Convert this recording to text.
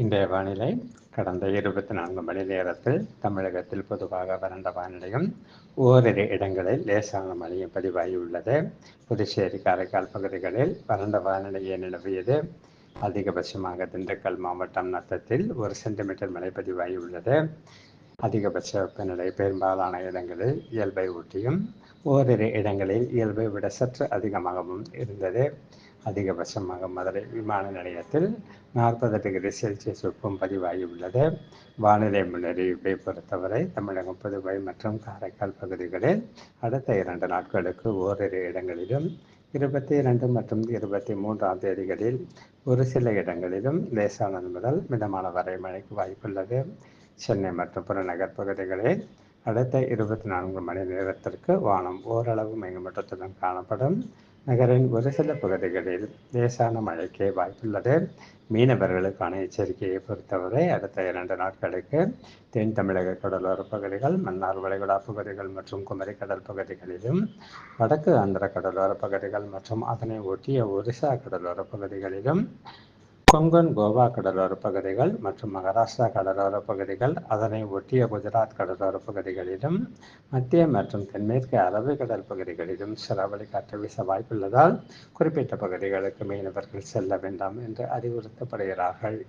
இன்றைய வானிலை கடந்த இருபத்தி நான்கு மணி நேரத்தில் தமிழகத்தில் பொதுவாக வறண்ட வானிலையும் ஓரிரு இடங்களில் லேசான மழையும் பதிவாகியுள்ளது. புதுச்சேரி காரைக்கால் பகுதிகளில் வறண்ட வானிலையை நிலவியது. அதிகபட்சமாக திண்டுக்கல் மாவட்டம் நத்தத்தில் ஒரு சென்டிமீட்டர் மழை பதிவாகியுள்ளது. அதிகபட்ச வெப்பநிலை பெரும்பாலான இடங்களில் இயல்பை ஒட்டியும் ஓரிரு இடங்களில் இயல்பை விட சற்று அதிகமாகவும் இருந்தது. அதிகபட்சமாக மதுரை விமான நிலையத்தில் நாற்பது டிகிரி செல்சியஸ் வெப்பம் பதிவாகியுள்ளது வானிலை முன்னறிவிப்பை பொறுத்தவரை தமிழகம் புதுவை மற்றும் காரைக்கால் பகுதிகளில் அடுத்த இரண்டு நாட்களுக்கு ஓரிரு இடங்களிலும் இருபத்தி இரண்டு மற்றும் இருபத்தி மூன்றாம் தேதிகளில் ஒரு சில இடங்களிலும் லேசானது முதல் மிதமான வரை மழைக்கு வாய்ப்புள்ளது. சென்னை மற்றும் புறநகர் பகுதிகளில் அடுத்த இருபத்தி நான்கு மணி நேரத்திற்கு வானம் ஓரளவு மேகமூட்டத்துடன் காணப்படும். நகரின் ஒரு சில பகுதிகளில் லேசான மழைக்கு வாய்ப்புள்ளது. மீனவர்களுக்கான எச்சரிக்கையை பொறுத்தவரை அடுத்த இரண்டு நாட்களுக்கு தென் தமிழக கடலோர பகுதிகள் மன்னார் வளைகுடா பகுதிகள் மற்றும் குமரி கடல் பகுதிகளிலும் வடக்கு ஆந்திர கடலோர பகுதிகள் மற்றும் அதனை ஒட்டிய ஒரிசா கடலோர பகுதிகளிலும் கொங்கன் கோவா கடலோர பகுதிகள் மற்றும் மகாராஷ்டிரா கடலோர பகுதிகள் அதனை ஒட்டிய குஜராத் கடலோர பகுதிகளிலும் மத்திய மற்றும் தென்மேற்கு அரபிக்கடல் பகுதிகளிலும் சிறவழி காற்று வீச வாய்ப்புள்ளதால் குறிப்பிட்ட பகுதிகளுக்கு மீனவர்கள் செல்ல வேண்டாம் என்று அறிவுறுத்தப்படுகிறார்கள்.